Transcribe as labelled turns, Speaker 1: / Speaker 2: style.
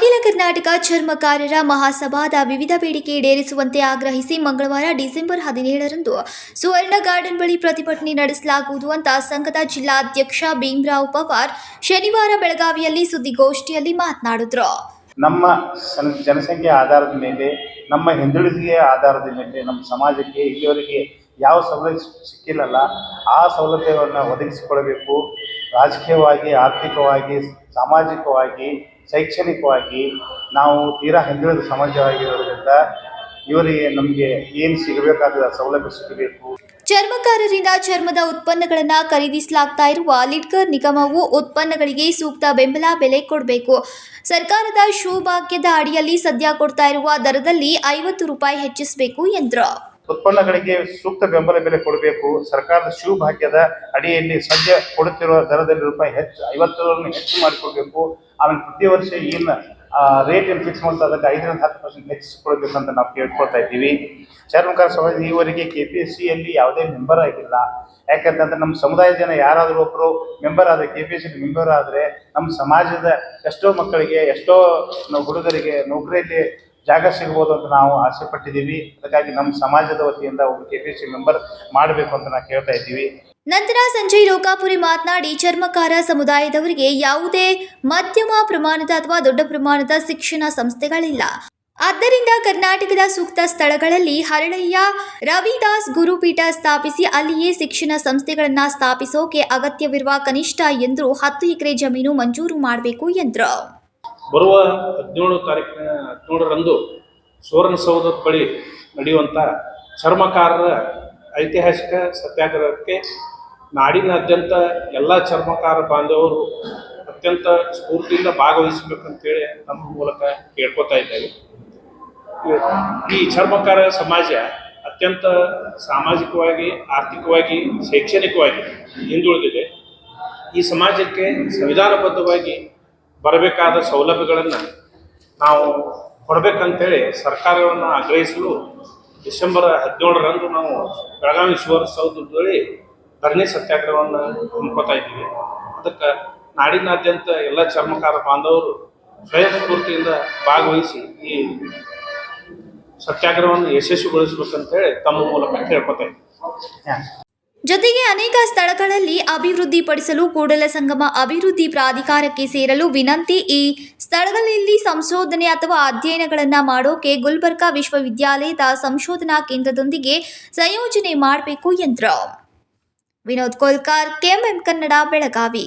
Speaker 1: ಕರ್ನಾಟಕ ಚರ್ಮಕಾರರ ಮಹಾಸಭಾದ ವಿವಿಧ ಬೇಡಿಕೆ ಈಡೇರಿಸುವಂತೆ ಆಗ್ರಹಿಸಿ ಮಂಗಳವಾರ ಡಿಸೆಂಬರ್ ಹದಿನೇಳರಂದು ಸುವರ್ಣ ಗಾರ್ಡನ್ ಬಳಿ ಪ್ರತಿಭಟನೆ ನಡೆಸಲಾಗುವುದು ಅಂತ ಸಂಘದ ಜಿಲ್ಲಾಧ್ಯಕ್ಷ ಭೀಮರಾವ್ ಪವಾರ್ ಶನಿವಾರ ಬೆಳಗಾವಿಯಲ್ಲಿ ಸುದ್ದಿಗೋಷ್ಠಿಯಲ್ಲಿ ಮಾತನಾಡಿದ್ರು.
Speaker 2: ನಮ್ಮ ಜನಸಂಖ್ಯೆ ಆಧಾರದ ಮೇಲೆ, ನಮ್ಮ ಹಿಂದುಳಿದಿಗೆ ಆಧಾರದ ಮೇಲೆ, ನಮ್ಮ ಸಮಾಜಕ್ಕೆ ಇಲ್ಲಿವರೆಗೆ ಯಾವ ಸೌಲಭ್ಯ ಸಿಕ್ಕಿಲ್ಲಲ್ಲ, ಆ ಸೌಲಭ್ಯವನ್ನು ಒದಗಿಸಿಕೊಡಬೇಕು ರಾಜಕೀಯವಾಗಿ, ಆರ್ಥಿಕವಾಗಿ, ಸಾಮಾಜಿಕವಾಗಿ, ಶೈಕ್ಷಣಿಕವಾಗಿ ನಾವು ತೀರಾ ಹಿಂದುಳಿದ ಸಮಾಜವಾಗಿರೋದ್ರಿಂದ ಇವರಿಗೆ ನಮಗೆ ಏನು ಸಿಗಬೇಕಾದ ಸೌಲಭ್ಯ ಸಿಗಬೇಕು.
Speaker 1: ಚರ್ಮಕಾರರಿಂದ ಚರ್ಮದ ಉತ್ಪನ್ನಗಳನ್ನು ಖರೀದಿಸಲಾಗ್ತಾ ಇರುವ ಲಿಡ್ಕರ್ ನಿಗಮವು ಉತ್ಪನ್ನಗಳಿಗೆ ಸೂಕ್ತ ಬೆಂಬಲ ಬೆಲೆ ಕೊಡಬೇಕು. ಸರ್ಕಾರದ ಶೂಭಾಗ್ಯದ ಅಡಿಯಲ್ಲಿ ಸದ್ಯ ಕೊಡ್ತಾ ಇರುವ ದರದಲ್ಲಿ ಐವತ್ತು ರೂಪಾಯಿ ಹೆಚ್ಚಿಸಬೇಕು ಎಂದರು.
Speaker 2: ಉತ್ಪನ್ನಗಳಿಗೆ ಸೂಕ್ತ ಬೆಂಬಲ ಬೆಲೆ ಕೊಡಬೇಕು. ಸರ್ಕಾರದ ಶಿವ ಭಾಗ್ಯದ ಅಡಿಯಲ್ಲಿ ಸದ್ಯ ಕೊಡುತ್ತಿರುವ ದರದಲ್ಲಿ ರೂಪಾಯಿ ಹೆಚ್ಚು ಐವತ್ತರನ್ನು ಹೆಚ್ಚು ಮಾಡಿಕೊಡ್ಬೇಕು. ಆಮೇಲೆ ಪ್ರತಿ ವರ್ಷ ಏನು ರೇಟ್ ಏನು ಫಿಕ್ಸ್ ಮಾಡ್ತಾ ಅದಕ್ಕೆ ಐದರಿಂದ ಹತ್ತು ಪರ್ಸೆಂಟ್ ಹೆಚ್ಚಿಸಿಕೊಡ್ಬೇಕು ಅಂತ ನಾವು ಕೇಳ್ಕೊಳ್ತಾ ಇದ್ದೀವಿ. ಚರ್ಮಕಾರ ಸಮಾಜ ಈವರೆಗೆ ಕೆ ಪಿ ಎಸ್ ಸಿಯಲ್ಲಿ ಯಾವುದೇ ಮೆಂಬರ್ ಆಗಿಲ್ಲ. ಯಾಕಂತಂದ್ರೆ ನಮ್ಮ ಸಮುದಾಯದ ಜನ ಯಾರಾದರೂ ಒಬ್ಬರು ಮೆಂಬರ್ ಆದರೆ K P S C member ಆದರೆ, ನಮ್ಮ ಸಮಾಜದ ಎಷ್ಟೋ ಮಕ್ಕಳಿಗೆ, ಎಷ್ಟೋ ನಾವು ಹುಡುಗರಿಗೆ, ನೌಕರಿಯಲ್ಲಿ ಜಾಗ ಸಿಗ್ಬೋದು ಅಂತ ನಾವು ಆಸೆ ಪಟ್ಟಿದ್ದೀವಿ. ಅದಕ್ಕಾಗಿ ನಮ್ಮ ಸಮಾಜದ ವತಿಯಿಂದ ಒಬ್ಬರು ಕೆ ಪಿ ಸಿ ಮೆಂಬರ್ ಮಾಡಬೇಕು ಅಂತ ನಾವು ಕೇಳ್ತಾ ಇದ್ದೀವಿ.
Speaker 1: ನಂತರ ಸಂಜಯ್ ಲೋಕಾಪುರಿ ಮಾತನಾಡಿ, ಚರ್ಮಕಾರ ಸಮುದಾಯದವರಿಗೆ ಯಾವುದೇ ಮಧ್ಯಮ ಪ್ರಮಾಣದ ಅಥವಾ ದೊಡ್ಡ ಪ್ರಮಾಣದ ಶಿಕ್ಷಣ ಸಂಸ್ಥೆಗಳಿಲ್ಲ. ಆದ್ದರಿಂದ ಕರ್ನಾಟಕದ ಸೂಕ್ತ ಸ್ಥಳಗಳಲ್ಲಿ ಹರಳಯ್ಯ ರವಿದಾಸ್ ಗುರುಪೀಠ ಸ್ಥಾಪಿಸಿ ಅಲ್ಲಿಯೇ ಶಿಕ್ಷಣ ಸಂಸ್ಥೆಗಳನ್ನು ಸ್ಥಾಪಿಸೋಕೆ ಅಗತ್ಯವಿರುವ ಕನಿಷ್ಠ ಎಂದು ಹತ್ತು ಎಕರೆ ಜಮೀನು ಮಂಜೂರು ಮಾಡಬೇಕು ಎಂದರು.
Speaker 3: ಬರುವ ಹದಿನೇಳು ತಾರೀಕಿನ ಹದಿನೇಳರಂದು ಸುವರ್ಣಸೌಧದ ಬಳಿ ನಡೆಯುವಂಥ ಚರ್ಮಕಾರರ ಐತಿಹಾಸಿಕ ಸತ್ಯಾಗ್ರಹಕ್ಕೆ ನಾಡಿನಾದ್ಯಂತ ಎಲ್ಲ ಚರ್ಮಕಾರ ಬಾಂಧವರು ಅತ್ಯಂತ ಸ್ಫೂರ್ತಿಯಿಂದ ಭಾಗವಹಿಸಬೇಕಂತೇಳಿ ನಮ್ಮ ಮೂಲಕ ಕೇಳ್ಕೊತಾ ಇದ್ದೇವೆ. ಈ ಚರ್ಮಕಾರ ಸಮಾಜ ಅತ್ಯಂತ ಸಾಮಾಜಿಕವಾಗಿ, ಆರ್ಥಿಕವಾಗಿ, ಶೈಕ್ಷಣಿಕವಾಗಿ ಹಿಂದುಳಿದಿದೆ. ಈ ಸಮಾಜಕ್ಕೆ ಸಂವಿಧಾನಬದ್ಧವಾಗಿ ಬರಬೇಕಾದ ಸೌಲಭ್ಯಗಳನ್ನು ನಾವು ಕೊಡಬೇಕಂತೇಳಿ ಸರ್ಕಾರವನ್ನು ಆಗ್ರಹಿಸಲು ಡಿಸೆಂಬರ್ ಹದಿನೇಳರಂದು ನಾವು ಬೆಳಗಾವಿ ಸುವರ್ಣಸೌಧದಲ್ಲಿ ಧರಣಿ ಸತ್ಯಾಗ್ರಹವನ್ನು ಹಮ್ಮಿಕೊತಾ ಇದ್ದೀವಿ. ಅದಕ್ಕೆ ನಾಡಿನಾದ್ಯಂತ ಎಲ್ಲ ಚರ್ಮಕಾರ ಬಾಂಧವರು ಸ್ವಯಂ ಸ್ಫೂರ್ತಿಯಿಂದ ಭಾಗವಹಿಸಿ ಈ ಸತ್ಯಾಗ್ರಹವನ್ನು ಯಶಸ್ವಿಗೊಳಿಸಬೇಕಂತೇಳಿ ತಮ್ಮ ಮೂಲಕ ಕೇಳ್ಕೊತಾ ಇದ್ದೀವಿ.
Speaker 1: ಜೊತೆಗೆ ಅನೇಕ ಸ್ಥಳಗಳಲ್ಲಿ ಅಭಿವೃದ್ಧಿಪಡಿಸಲು ಕೂಡಲ ಸಂಗಮ ಅಭಿವೃದ್ಧಿ ಪ್ರಾಧಿಕಾರಕ್ಕೆ ಸೇರಲು ವಿನಂತಿ, ಈ ಸ್ಥಳಗಳಲ್ಲಿ ಸಂಶೋಧನೆ ಅಥವಾ ಅಧ್ಯಯನಗಳನ್ನು ಮಾಡೋಕೆ ಗುಲ್ಬರ್ಗಾ ವಿಶ್ವವಿದ್ಯಾಲಯದ ಸಂಶೋಧನಾ ಕೇಂದ್ರದೊಂದಿಗೆ ಸಂಯೋಜನೆ ಮಾಡಬೇಕು ಎಂದರು. ವಿನೋದ್ ಕೋಲ್ಕಾರ್, ಕೆಎಂಎಂ ಕನ್ನಡ, ಬೆಳಗಾವಿ.